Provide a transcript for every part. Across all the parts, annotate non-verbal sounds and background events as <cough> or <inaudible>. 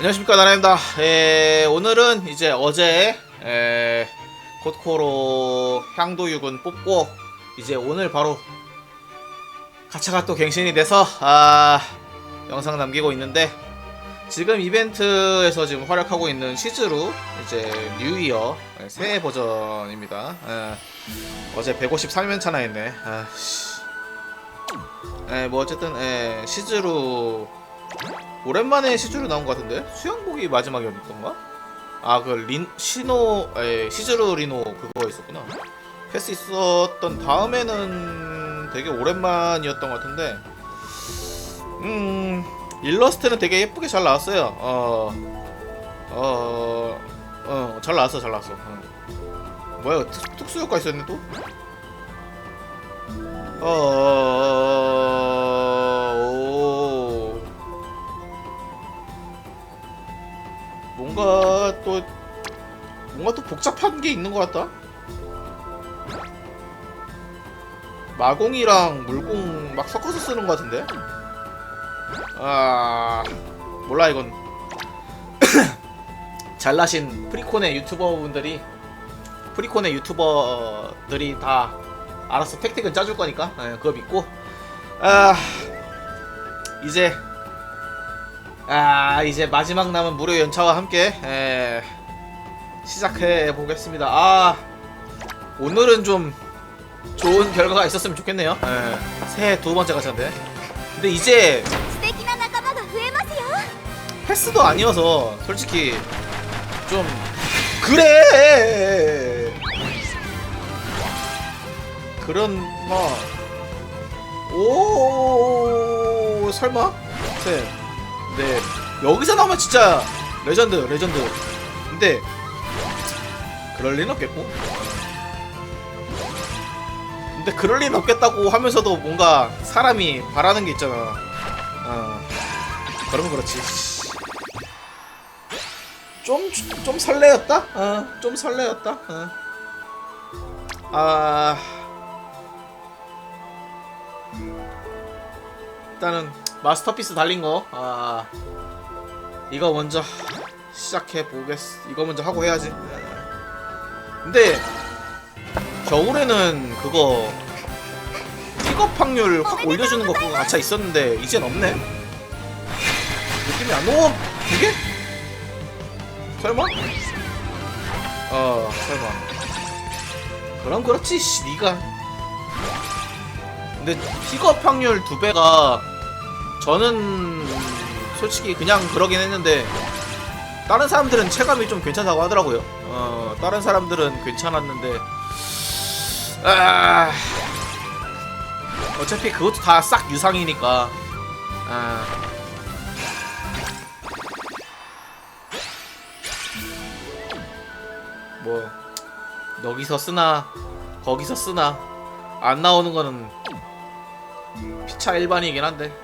안녕하십니까 나라입니다. 에, 오늘은 이제 어제 에, 코코로 향도육은 뽑고 이제 오늘 바로 가차가 또 갱신이 돼서 아, 영상 남기고 있는데 지금 이벤트에서 지금 활약하고 있는 시즈루 이제 뉴이어 에, 새해 버전입니다. 에, 어제 153면 차나 했네. 아, 씨. 에, 뭐 어쨌든 에, 시즈루 오랜만에 시즈루 나온 것 같은데 수영복이 마지막이었던가? 아 그 린 시노 에 시즈루 리노 그거 있었구나. 패스 있었던 다음에는 되게 오랜만이었던 것 같은데 음 일러스트는 되게 예쁘게 잘 나왔어요. 어 어 어 잘 나왔어 잘 나왔어. 어. 뭐야 특, 특수 효과 있었네 또? 어, 뭔가 또 뭔가 또 복잡한 게 있는 것 같다. 마공이랑 물공 막 섞어서 쓰는 것 같은데. 아 몰라 이건 <coughs> 잘나신 프리콘의 유튜버 분들이 프리콘의 유튜버들이 다 알아서 택틱은 짜줄 거니까 예, 그거 믿고 아 이제 아 이제 마지막 남은 무료 연차와 함께 에, 시작해 보겠습니다. 아 오늘은 좀 좋은 결과가 있었으면 좋겠네요. 에, 새해 두 번째 가차인데. 근데 이제 패스도 아니어서 솔직히 좀 그래 그런 뭐 오 설마 셋 네. 여기서 나오면 진짜 레전드 레전드 근데 그럴 리는 없겠고 근데 그럴 리는 없겠다고 하면서도 뭔가 사람이 바라는 게 있잖아 어 그러면 그렇지 좀, 좀 설레었다? 어, 좀 설레었다? 어. 아. 일단은 마스터피스 달린 거, 아. 이거 먼저 시작해 보겠, 이거 먼저 하고 해야지. 예. 근데, 겨울에는 그거, 픽업 확률 확 올려주는 거 그거 가차 있었는데, 이젠 없네? 느낌이 안, 오! 두 개? 설마? 어 설마 그럼 그렇지 씨 니가 근데 픽업 확률 두 배가 저는 솔직히 그냥 그러긴 했는데 다른 사람들은 체감이 좀 괜찮다고 하더라고요. 어 다른 사람들은 괜찮았는데 아 어차피 그것도 다 싹 유상이니까. 아. 뭐 여기서 쓰나 거기서 쓰나 안 나오는 거는 피차 일반이긴 한데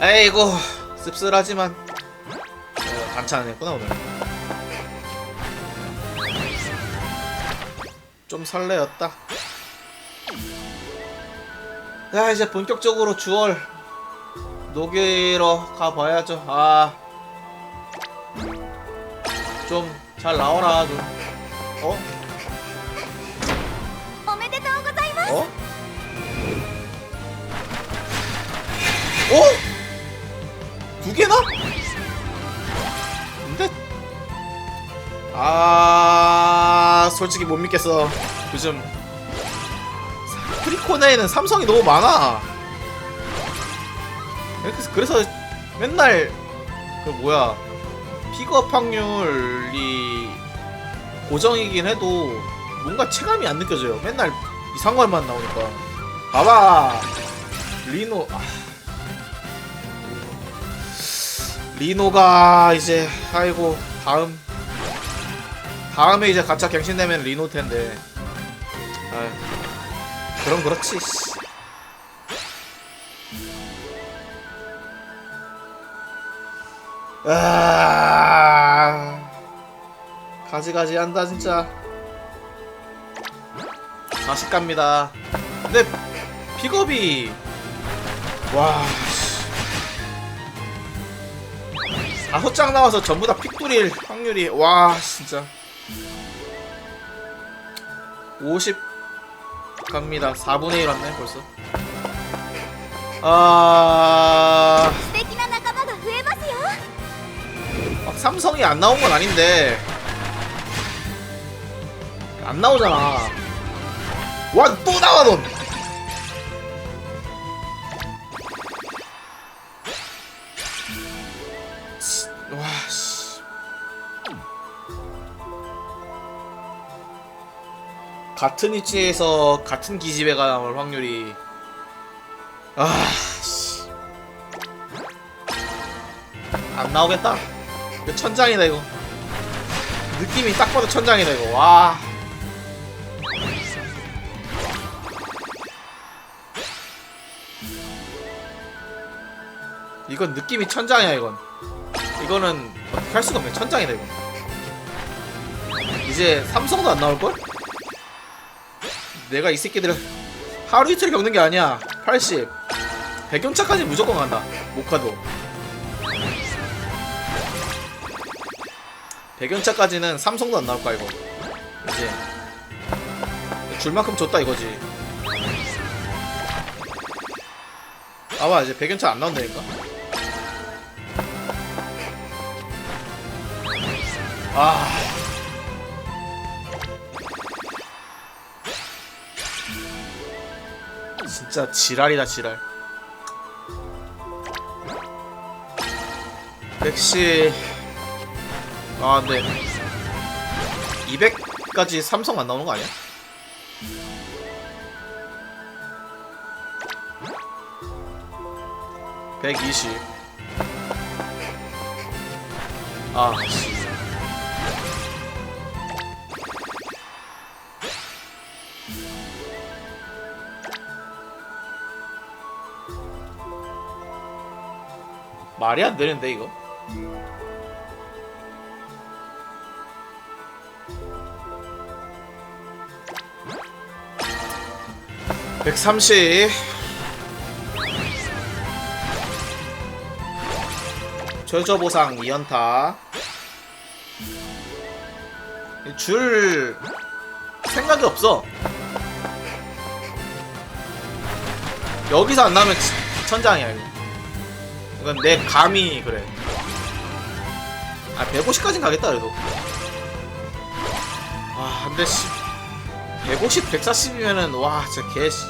에이고 씁쓸하지만. 어, 반찬 했구나 오늘. 좀 설레였다. 야 이제 본격적으로 주얼 녹이러 가봐야죠. 아 좀 잘 나와라 좀 어? 어? 어? 어? 두 개나? 근데 아 솔직히 못 믿겠어. 요즘 프리코네에는 삼성이 너무 많아. 그래서, 그래서 맨날 그 뭐야 픽업 확률이 고정이긴 해도 뭔가 체감이 안 느껴져요. 맨날 이상한 것만 나오니까. 봐봐. 리노. 아. 리노가 이제 아이고 다음 다음에 이제 가차 갱신되면 리노 텐데. 아. 그럼 그렇지. 씨. 아. 가지가지 한다 진짜. 다시 갑니다. 근데 픽업이 와 아, 다섯 장 나와서 전부 다 픽돌일 확률이 와 진짜. 50 갑니다. 4분의 1 왔네 벌써. 아... 막 아, 삼성이 안 나온 건 아닌데. 안 나오잖아. 와 또 나와 넌! 같은 위치에서 같은 기집애가 나올 확률이. 아 씨. 안 나오겠다. 이거 천장이다 이거. 느낌이 딱 봐도 천장이다 이거. 와. 이건 느낌이 천장이야 이건. 이거는 어떻게 할 수가 없네. 천장이다 이거. 이제 삼성도 안 나올걸? 내가 이 새끼들을 하루 이틀 겪는 게 아니야. 80 배경차까지 무조건 간다. 모카도. 배경차까지는 삼성도 안 나올 거야 이거? 이제. 줄 만큼 줬다 이거지. 아봐 이제 배경차 안 나온다니까. 아 진짜 지랄이다 지랄 백시 아 근데 200까지 삼성 안 나오는 거 아니야? 백이십 아 씨. 말이 안 되는데 이거? 130 최저 보상 2연타. 줄 생각이 없어. 여기서 안 나오면 치- 천장이야 이거 이건 내 감이 그래. 아 150까진 가겠다 그래도. 아 근데 씨 150, 140이면은 와 진짜 개씨.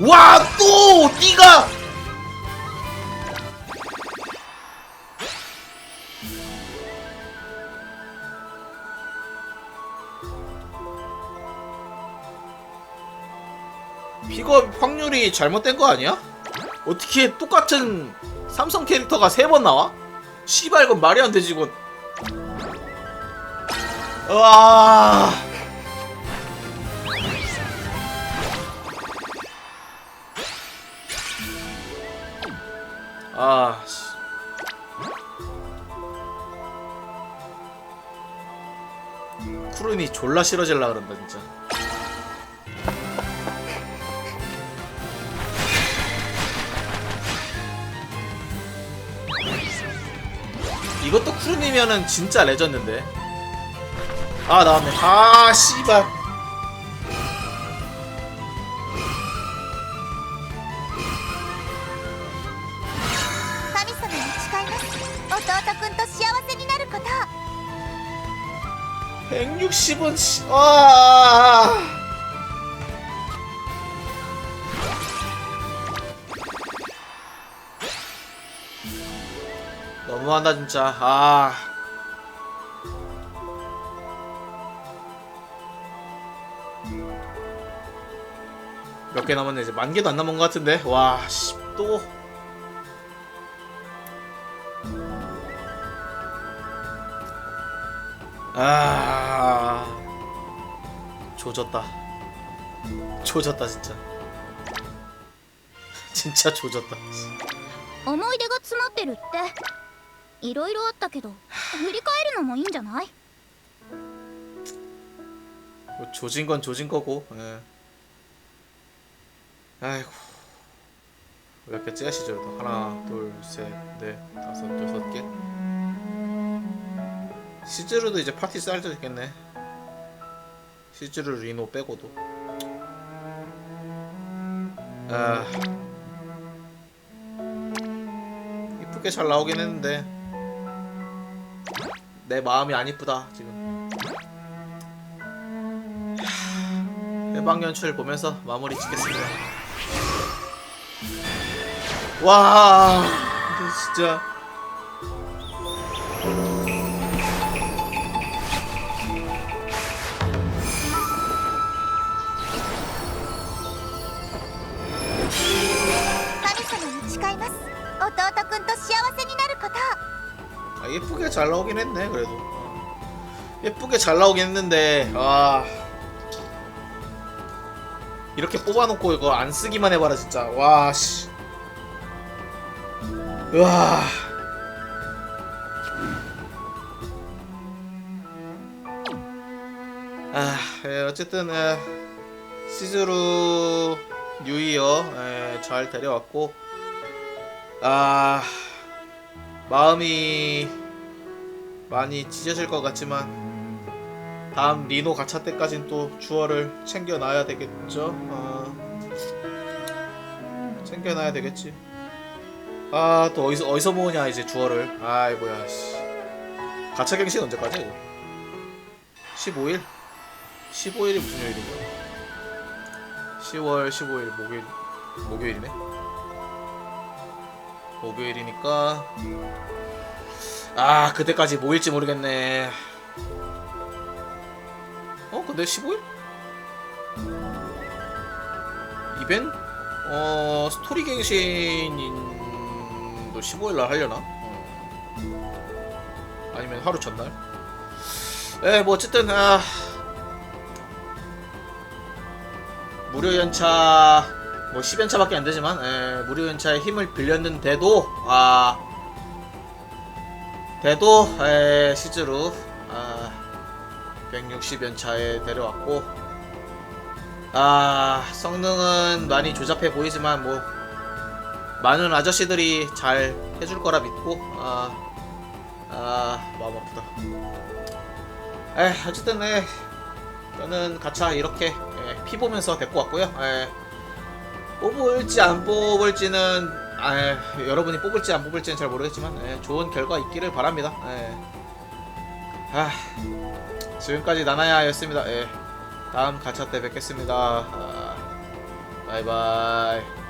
와또 띠가! 픽업 확률이 잘못된 거 아니야? 어떻게 똑같은 삼성 캐릭터가 세 번 나와? 씨발 이건 말이 안 되지 이건 와 아, 씨. 쿠른이 졸라 싫어질라 그런다 진짜. 이것도 쿠르님이면은 진짜 레전드인데. 아 나왔네. 아 씨발. 백육십은 아... 너무한다 진짜. 아. 몇 개 남았네 이제 만 개도 안 남은 것 같은데 와 씨, 또 아 조졌다 조졌다 진짜 <laughs> 진짜 조졌다 思い出が詰まってるって いろいろあったけど振り返るのもいいんじゃない 뭐 조진 건 조진 거고 예. 아이고 몇 개째 하시죠 또 하나 둘셋넷 다섯 여섯 개 시즈루도 이제 파티 쌀 수 있겠네 시즈루 리노 빼고도 아 이쁘게 잘 나오긴 했는데 내 마음이 안 이쁘다 지금. 해방 연출 보면서 마무리 짓겠습니다. 와 근데 진짜 잘 나오긴 했네 그래도. 어. 예쁘게 잘 나오긴 했는데 아. 이렇게 뽑아놓고 이거 안 쓰기만 해봐라 진짜. 와씨. 으아. 아 예, 어쨌든 예, 시즈루 뉴이어 예, 잘 데려왔고 아 마음이 많이 찢어질 것 같지만 다음 리노 가차 때까진 또 주어를 챙겨놔야 되겠죠. 아, 챙겨놔야 되겠지. 아 또 어디서 어디서 모으냐 이제 주어를. 아이고야. 씨. 가차 갱신 언제까지? 이거? 15일? 15일이 무슨 요일인 거야? 10월 15일 목요일 목요일이네. 목요일이니까 아 그때까지 모일지 모르겠네 어 근데 15일? 이벤? 어 스토리 갱신도 15일 날 하려나? 어. 아니면 하루 전날? 에뭐 어쨌든 아 무료 연차 뭐 10연차밖에 안 되지만 에, 무료 연차에 힘을 빌렸는데도 아 대도 에, 시즈루 아 160연차에 데려왔고 아 성능은 많이 조잡해 보이지만 뭐 많은 아저씨들이 잘 해줄 거라 믿고 아, 아 마음 아프다. 에 어쨌든 에, 저는 가차 이렇게 에, 피 보면서 데리고 왔고요. 에, 뽑을지 안 뽑을지는 아, 여러분이 뽑을지 안 뽑을지는 잘 모르겠지만 예, 좋은 결과 있기를 바랍니다. 예. 아, 지금까지 나나야였습니다. 예. 다음 가차 때 뵙겠습니다. 아, 바이바이.